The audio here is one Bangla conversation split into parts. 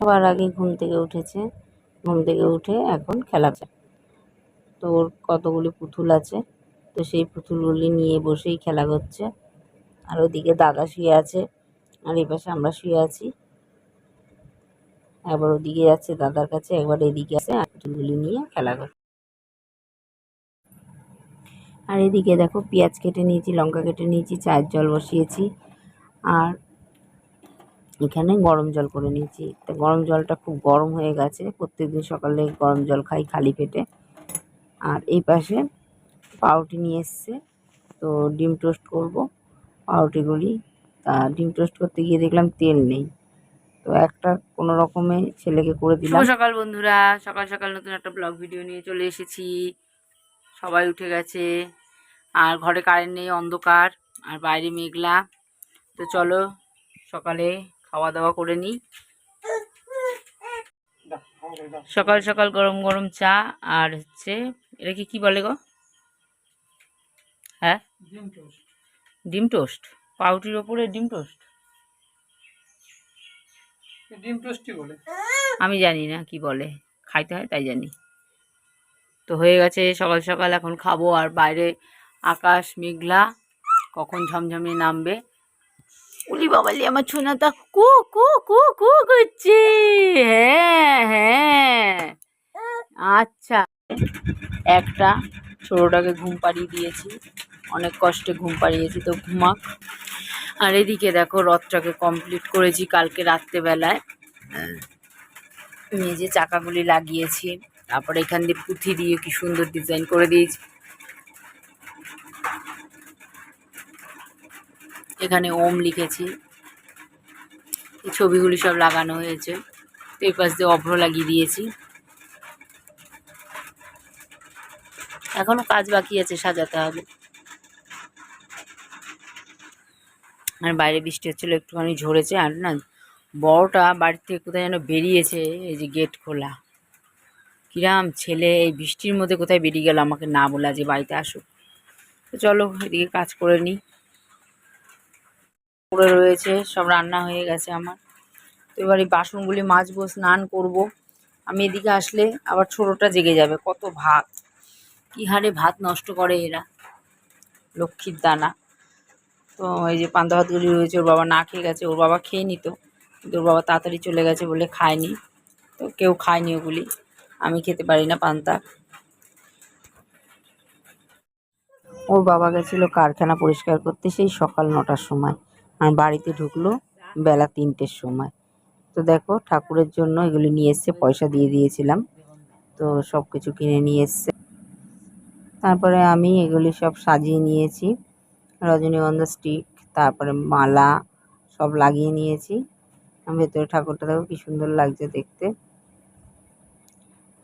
সবার আগে ঘুম থেকে উঠেছে। ঘুম থেকে উঠে এখন খেলা। তো ওর কতগুলি পুতুল আছে? তো সেই পুতুলগুলি নিয়ে বসেই খেলা করছে। আর ওদিকে দাদা শুয়ে আছে, আর এই পাশে আমরা শুয়ে আছি। একবার ওদিকে যাচ্ছে দাদার কাছে, একবার এদিকে আছে আর পুতুলগুলি নিয়ে খেলা করছে। আর এদিকে দেখো পেঁয়াজ কেটে নিয়েছি, লঙ্কা কেটে নিয়েছি, চায়ের জল বসিয়েছি। আর এখানে গরম জল করে নিয়েছি। তো গরম জলটা খুব গরম হয়ে গেছে। প্রত্যেকদিন সকালে গরম জল খাই খালি পেটে। আর এই পাশে পাউরুটি নিয়ে এসছে। তো ডিম টোস্ট করব পাউরুটিগুলি। তা ডিম টোস্ট করতে গিয়ে দেখলাম তেল নেই। তো একটা কোনো রকমে ছেলেকে করে দিলাম। সকাল বন্ধুরা। সকাল সকাল নতুন একটা ব্লগ ভিডিও নিয়ে চলে এসেছি। সবাই উঠে গেছে। আর ঘরে কারেন্ট নেই, অন্ধকার। আর বাইরে মেঘলা। তো চলো সকালে খাওয়া দাওয়া করে নিই। সকাল সকাল গরম গরম চা আর হচ্ছে এটাকে কি বলে গো? হ্যাঁ? ডিম টোস্ট। পাউটির ওপরে ডিম টোস্ট? ডিম টোস্টই বলে? আমি জানি না কি বলে খাইতে হয় তাই জানি। তো হয়ে গেছে সকাল সকাল এখন খাব আর বাইরে আকাশ মেঘলা কখন ঝমঝমে নামবে। উলি বাবালি আমার ছোনাটা কু কু কু কু করছে। হ্যাঁ হ্যাঁ। আচ্ছা। একটা ছোটোটাকে ঘুম পাড়িয়ে দিয়েছি। অনেক কষ্টে ঘুম পাড়িয়েছি, তো ঘুমাক। আর এদিকে দেখো, রথটাকে কমপ্লিট করেছি কালকে রাত্রেবেলায়। নিজে চাকাগুলি লাগিয়েছি। তারপরে এখান দিয়ে পুঁথি দিয়ে কি সুন্দর ডিজাইন করে দিয়েছি। এখানে ওম লিখেছি। এই ছবিগুলি সব লাগানো হয়েছে। তো এই পাশ দিয়ে অভ্র লাগিয়ে দিয়েছি। এখনও কাজ বাকি আছে সাজাতে হবে। আর বাইরে বৃষ্টি হচ্ছিল, একটুখানি ঝরেছে। আর না, বড়টা বাড়ি থেকে কোথায় যেন বেরিয়েছে, এই যে গেট খোলা। কিরাম ছেলে, এই বৃষ্টির মধ্যে কোথায় বেরিয়ে গেল আমাকে না বলে যে বাড়িতে আসুক। তো চলো, এদিকে কাজ করে নিই করে রয়েছে, সব রান্না হয়ে গেছে আমার। তো এবার এই বাসনগুলি মাজবো, স্নান করব। আমি এদিকে আসলে আবার ছোটোটা জেগে যাবে, কত ভাত। কী হারে ভাত নষ্ট করে এরা, লক্ষ্মীর দানা। তো এই যে পান্তা ভাতগুলি রয়েছে, ওর বাবা না খেয়ে গেছে, ওর বাবা খেয়ে নিত, কিন্তু ওর বাবা তাড়াতাড়ি চলে গেছে বলে খায়নি। তো কেউ খায়নি ওগুলি, আমি খেতে পারি না পান্তা। ওর বাবা গেছিল কারখানা পরিষ্কার করতে সেই সকাল নটার সময়। আর বাড়িতে ঢুকলো বেলা তিনটের সময়। তো দেখো ঠাকুরের জন্য এগুলি নিয়ে এসছে পয়সা দিয়ে দিয়েছিলাম। তো সব কিছু কিনে নিয়ে এসছে। তারপরে আমি এগুলি সব সাজিয়ে নিয়েছি। রজনীগন্ধা স্টিক, তারপরে মালা সব লাগিয়ে নিয়েছি। ভেতরে ঠাকুরটা দেখো কি সুন্দর লাগছে দেখতে।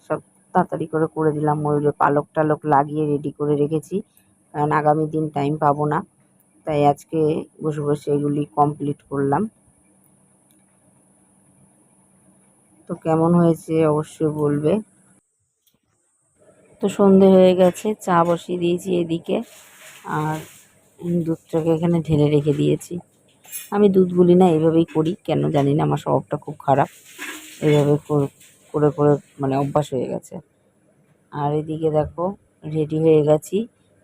সব তাড়াতাড়ি করে করে দিলাম ময়ূরের পালক টালক লাগিয়ে রেডি করে রেখেছি। কারণ আগামী দিন টাইম পাবো না। তাই আজকে বসে বসে এগুলি কমপ্লিট করলাম। তো কেমন হয়েছে অবশ্যই বলবে। তো সন্ধে হয়ে গেছে, চা বসিয়ে দিয়েছি এদিকে, আর দুধটাকে এখানে ঢেলে রেখে দিয়েছি। আমি দুধ গুলি না এইভাবেই করি, কেন জানি না, আমার স্বভাবটা খুব খারাপ। এইভাবে করে করে মানে অভ্যাস হয়ে গেছে। আর এদিকে দেখো রেডি হয়ে গেছি।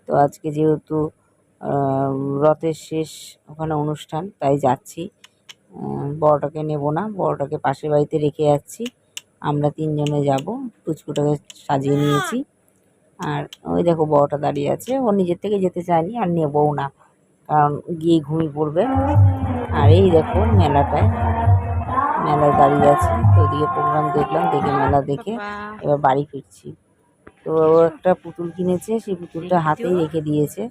তো আজকে যেহেতু রথের শেষ ওখানে অনুষ্ঠান, তাই যাচ্ছি। বড়টাকে নেব না, বড়টাকে পাশের বাড়িতে রেখে যাচ্ছি। আমরা তিনজনে যাব, পুচকুটাকে সাজিয়ে নিয়েছি। আর ওই দেখো বড়টা দাঁড়িয়ে আছে, ও নিজের থেকে যেতে চায়নি, আর নেবও না, কারণ গিয়ে ঘুমিয়ে পড়বে। আর এই দেখো মেলাটায়, মেলায় দাঁড়িয়ে আছে, তো ওদিকে প্রোগ্রাম দেখলাম, দেখে মেলা দেখে এবার বাড়ি ফিরছি। তো একটা পুতুল কিনেছে, সেই পুতুলটা হাতেই রেখে দিয়েছে।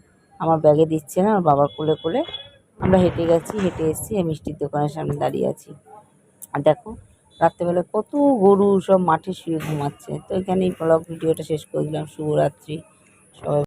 আমার ব্যাগে দিচ্ছে না, আমার বাবার কোলে কোলে। আমরা হেঁটে গেছি, হেঁটে এসেছি মিষ্টির দোকানের সামনে দাঁড়িয়ে আছি। আর দেখো রাত্রেবেলা কত গরু সব মাঠে শুয়ে ঘুমাচ্ছে। তো এখানেই ব্লগ ভিডিওটা শেষ করে দিলাম। শুভরাত্রি। সবাই